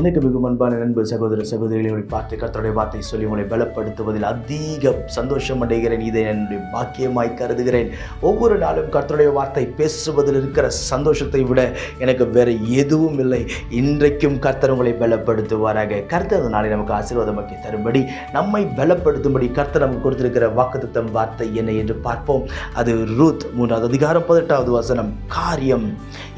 எனக்கு மிகவும் அன்பான நண்பு சகோதர சகோதரிகளை பார்த்து கர்த்தருடைய வார்த்தை சொல்லி உங்களை பலப்படுத்துவதில் அதிக சந்தோஷம் அடைகிறேன். இதை என்னுடைய பாக்கியமாய் கருதுகிறேன். ஒவ்வொரு நாளும் கர்த்தருடைய வார்த்தை பேசுவதில் இருக்கிற சந்தோஷத்தை விட எனக்கு வேற எதுவும் இல்லை. இன்றைக்கும் கர்த்தர் உங்களை பலப்படுத்துவாராக. கர்த்தர் நாளை நமக்கு ஆசீர்வாதமாக்கி தரும்படி நம்மை பலப்படுத்தும்படி கர்த்தர் நமக்கு கொடுத்திருக்கிற வாக்குத்தம் வார்த்தை என்ன என்று பார்ப்போம். அது ரூத் மூன்றாவது அதிகாரம் பதினெட்டாவது வசனம் காரியம்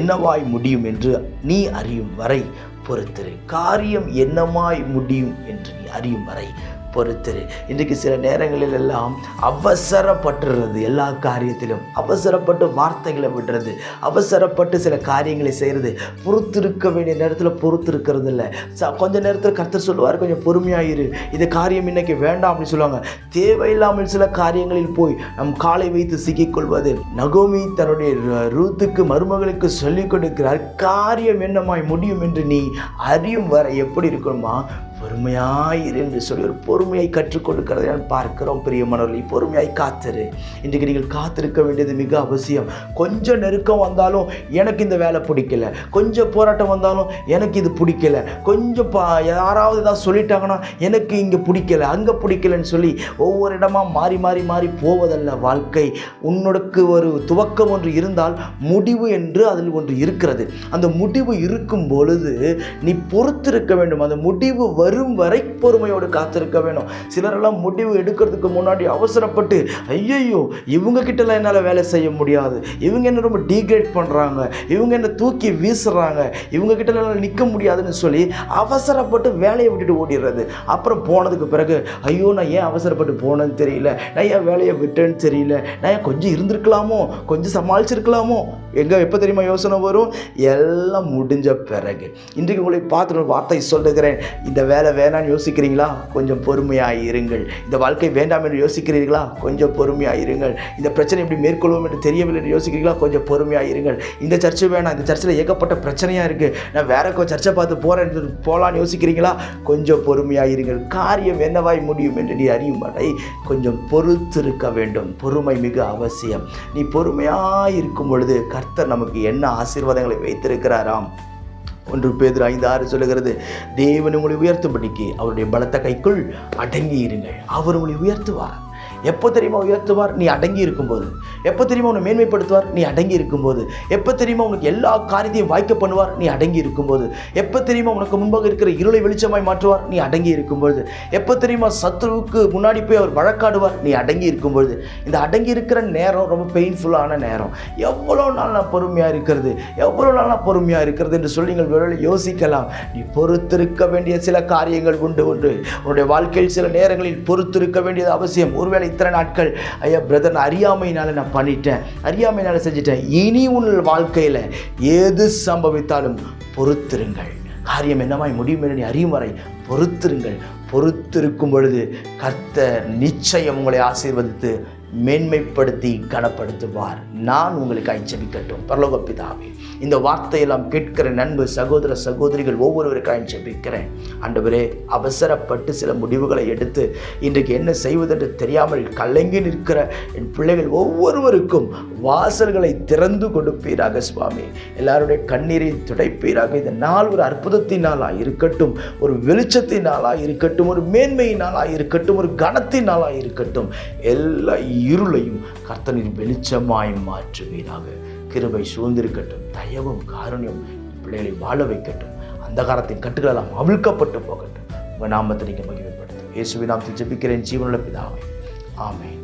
என்னவாய் முடியும் என்று நீ அறியும் வரை பொறுத்திரு. காரியம் என்னமாய் முடியும் என்று நீ அறியும் வரை பொறுத்திரு. இன்றைக்கு சில நேரங்களில் எல்லாம் அவசரப்பட்டுறது எல்லா காரியத்திலும். அவசரப்பட்டு வார்த்தைகளை விடுறது அவசரப்பட்டு சில காரியங்களை செய்கிறது பொறுத்திருக்க வேண்டிய நேரத்தில் பொறுத்திருக்கிறது இல்லை ச கொஞ்ச நேரத்தில் கர்த்தர் சொல்லுவார் கொஞ்சம் பொறுமையாயிரு. இது காரியம் இன்னைக்கு வேண்டாம் அப்படின்னு சொல்லுவாங்க. தேவையில்லாமல் சில காரியங்களில் போய் நம் காலை வைத்து சிக்கிக்கொள்வது. நகோமி தன்னுடைய ரூத்துக்கு மருமகளுக்கு சொல்லிக் கொடுக்கிறார் காரியம் என்னமாய் முடியும் என்று நீ அறியும் வரை எப்படி இருக்கணுமா? பொறுமையாயிரு என்று சொல்லி ஒரு பொறுமையை கற்றுக்கொடுக்கிறதை நான் பார்க்கிறோம் பிரியமானவர்களை பொறுமையாய் காத்திரு. இன்றைக்கு நீங்கள் காத்திருக்க வேண்டியது மிக அவசியம். கொஞ்சம் நெருக்கம் வந்தாலும் எனக்கு இந்த வேலை பிடிக்கல. கொஞ்சம் போராட்டம் வந்தாலும் எனக்கு இது பிடிக்கல. கொஞ்சம் பா யாராவது ஏதாவது சொல்லிட்டாங்கன்னா எனக்கு இங்கே பிடிக்கல அங்கே பிடிக்கலன்னு சொல்லி ஒவ்வொரு இடமா மாறி மாறி மாறி போவதல்ல வாழ்க்கை. உன்னோடக்கு ஒரு துவக்கம் ஒன்று இருந்தால் முடிவு என்று அதில் ஒன்று இருக்கிறது. அந்த முடிவு இருக்கும் பொழுது நீ பொறுத்திருக்க வேண்டும். அந்த முடிவு வரும் வரை பொறுமையோடு காத்திருக்க வேணும். சிலரெல்லாம் முடிவு எடுக்கிறதுக்கு முன்னாடி அவசரப்பட்டு ஐயையோ இவங்க கிட்டலாம் என்னால் வேலை செய்ய முடியாது. இவங்க என்ன ரொம்ப டீக்ரேட் பண்ணுறாங்க இவங்க என்ன தூக்கி வீசுறாங்க. இவங்க கிட்ட என்னால் நிற்க முடியாதுன்னு சொல்லி அவசரப்பட்டு வேலையை விட்டுட்டு ஓடிடுறது. அப்புறம் போனதுக்கு பிறகு ஐயோ நான் ஏன் அவசரப்பட்டு போனேன்னு தெரியல. நான் ஏன் வேலையை விட்டேன்னு தெரியல. நான் ஏன் கொஞ்சம் இருந்திருக்கலாமோ? கொஞ்சம் சமாளிச்சிருக்கலாமோ? எங்கே எப்போ தெரியுமா யோசனை வரும்? எல்லாம் முடிஞ்ச பிறகு. இன்றைக்கு உங்களை பார்த்து ஒரு வார்த்தை சொல்லுகிறேன். இந்த வேலை வேணான்னு யோசிக்கிறீங்களா? கொஞ்சம் பொறுமையாக இருங்கள். இந்த வாழ்க்கை வேண்டாம் என்று யோசிக்கிறீர்களா? கொஞ்சம் பொறுமையாக இருங்கள். இந்த பிரச்சனை எப்படி மேற்கொள்வோம் என்று தெரியவில்லை என்று யோசிக்கிறீங்களா கொஞ்சம் பொறுமையாக இருங்கள். இந்த சர்ச்சை வேணாம். இந்த சர்ச்சில் ஏகப்பட்ட பிரச்சனையாக இருக்குது நான் வேற சர்ச்சை பார்த்து போகிறேன் போகலான்னு யோசிக்கிறீங்களா? கொஞ்சம் பொறுமையாக இருங்கள். காரியம் என்னவாய் முடியும் என்று நீ அறியும் வரை கொஞ்சம் பொறுத்திருக்க வேண்டும். பொறுமை மிக அவசியம். நீ பொறுமையாக இருக்கும் பொழுது கர்த்தர் நமக்கு என்ன ஆசீர்வாதங்களை வைத்திருக்கிறாராம்? ஒன்று பேதுரு ஐந்து ஆறு சொல்லுகிறது தேவன் உங்களை உயர்த்தும்படிக்கு அவருடைய பலத்த கைக்குள் அடங்கி இருங்கள் அவர் உங்களை உயர்த்துவார். எப்போ தெரியுமா உயர்த்துவார்? நீ அடங்கி இருக்கும்போது. எப்போ தெரியுமா உன்னை மேன்மைப்படுத்துவார்? நீ அடங்கி இருக்கும்போது. எப்போ தெரியுமா உனக்கு எல்லா காரியத்தையும் வாய்க்க பண்ணுவார்? நீ அடங்கி இருக்கும்போது. எப்போ தெரியுமா உனக்கு முன்பாக இருக்கிற இருளை வெளிச்சமாய் மாற்றுவார்? நீ அடங்கி இருக்கும்போது எப்போ தெரியுமா சத்ருவுக்கு முன்னாடி போய் அவர் வழக்காடுவார்? நீ அடங்கி இருக்கும்பொழுது. இந்த அடங்கி இருக்கிற நேரம் ரொம்ப பெயின்ஃபுல்லான நேரம். எவ்வளோ நாள் நான் பொறுமையாக இருக்கிறது? எவ்வளோ நாள் நான் பொறுமையாக இருக்கிறது என்று சொல்லி நீங்கள் வேலை யோசிக்கலாம். நீ பொறுத்திருக்க வேண்டிய சில காரியங்கள் உண்டு உண்டு. உன்னுடைய வாழ்க்கையில் சில நேரங்களில் பொறுத்திருக்க வேண்டியது அவசியம். ஒருவேளை இத்தனை நாட்கள். ஐயா பிரதர் நான் அறியாமையினால நான் பண்ணிட்டேன். அறியாமையினால் செஞ்சுட்டேன். இனி உன் வாழ்க்கையில் எது சம்பவித்தாலும் பொறுத்திருங்கள். காரியம் என்னமாய்? முடியும் என்று நீ அறியும் வரை பொறுத்திருங்கள். பொறுத்திருக்கும் பொழுது கர்த்தர் நிச்சயம் உங்களை ஆசீர்வதித்து மேன்மைப்படுத்தி கனப்படுத்துவார். நான் உங்களுக்கு ஐச்சபிக்கட்டும் பரலோக பிதாவே இந்த வார்த்தையெல்லாம் கேட்கிற நண்பு சகோதர சகோதரிகள் ஒவ்வொருவருக்கும் ஜெபிக்கிறேன் ஆண்டவரே அவசரப்பட்டு சில முடிவுகளை எடுத்து இன்றைக்கு என்ன செய்வதென்று தெரியாமல் கலங்கி நிற்கிற என் பிள்ளைகள் ஒவ்வொருவருக்கும் வாசல்களை திறந்து கொடுப்பீராக சுவாமி. எல்லாருடைய கண்ணீரை துடைப்பீராக. இந்த நாள் ஒரு அற்புதத்தினாலாக இருக்கட்டும் ஒரு வெளிச்சத்தினாலாக இருக்கட்டும் ஒரு மேன்மையினாலாக இருக்கட்டும் ஒரு கனத்தினாலாக இருக்கட்டும். எல்லா இருளையும் கர்த்தனின் வெளிச்சமாய் மாற்றுவீராக கிருபை சூழ்ந்திருக்கட்டும் தயவும் காரணியம் பிள்ளைகளை வாழ வைக்கட்டும். அந்தகாரத்தின் கட்டுகளெல்லாம் அவிழ்க்கப்பட்டு போகட்டும். உங்கள் நாமத்தை நீங்கள் மகிமைப்படுத்தும் இயேசுவின் நாமத்தில் ஜெபிக்கிறேன். ஜீவனுள்ள பிதாவை. ஆமென்.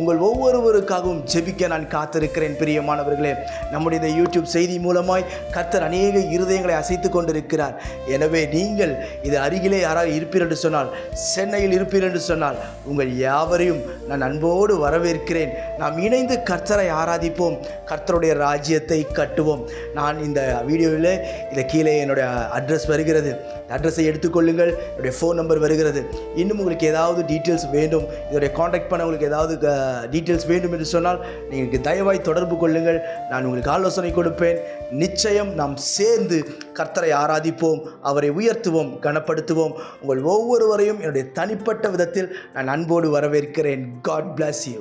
உங்கள் ஒவ்வொருவருக்காகவும் ஜெபிக்க நான் காத்திருக்கிறேன் பிரியமானவர்களே. நம்முடைய இந்த யூடியூப் செய்தி மூலமாய் கர்த்தர் அநேக இருதயங்களை அசைத்து கொண்டிருக்கிறார். எனவே நீங்கள் இது அருகிலே யாராவது இருப்பீர் என்று சொன்னால் சென்னையில் இருப்பீர் என்று சொன்னால் உங்கள் யாவரையும் நான் அன்போடு வரவேற்கிறேன். நாம் இணைந்து கர்த்தரை ஆராதிப்போம் கர்த்தருடைய ராஜ்யத்தை கட்டுவோம். நான் இந்த வீடியோவில் இதை கீழே என்னுடைய அட்ரஸ் வருகிறது. அட்ரஸை எடுத்துக்கொள்ளுங்கள் என்னுடைய ஃபோன் நம்பர் வருகிறது. இன்னும் உங்களுக்கு ஏதாவது டீட்டெயில்ஸ் வேண்டும். இதோடைய காண்டாக்ட் பண்ண உங்களுக்கு ஏதாவது டீட்டெயில்ஸ் வேண்டும் என்று சொன்னால் நீங்கள் தயவாய் தொடர்பு கொள்ளுங்கள். நான் உங்களுக்கு ஆலோசனை கொடுப்பேன். நிச்சயம் நாம் சேர்ந்து கர்த்தரை ஆராதிப்போம் அவரை உயர்த்துவோம் கனப்படுத்துவோம். உங்கள் ஒவ்வொருவரையும் என்னுடைய தனிப்பட்ட விதத்தில் நான் அன்போடு வரவேற்கிறேன். God plus you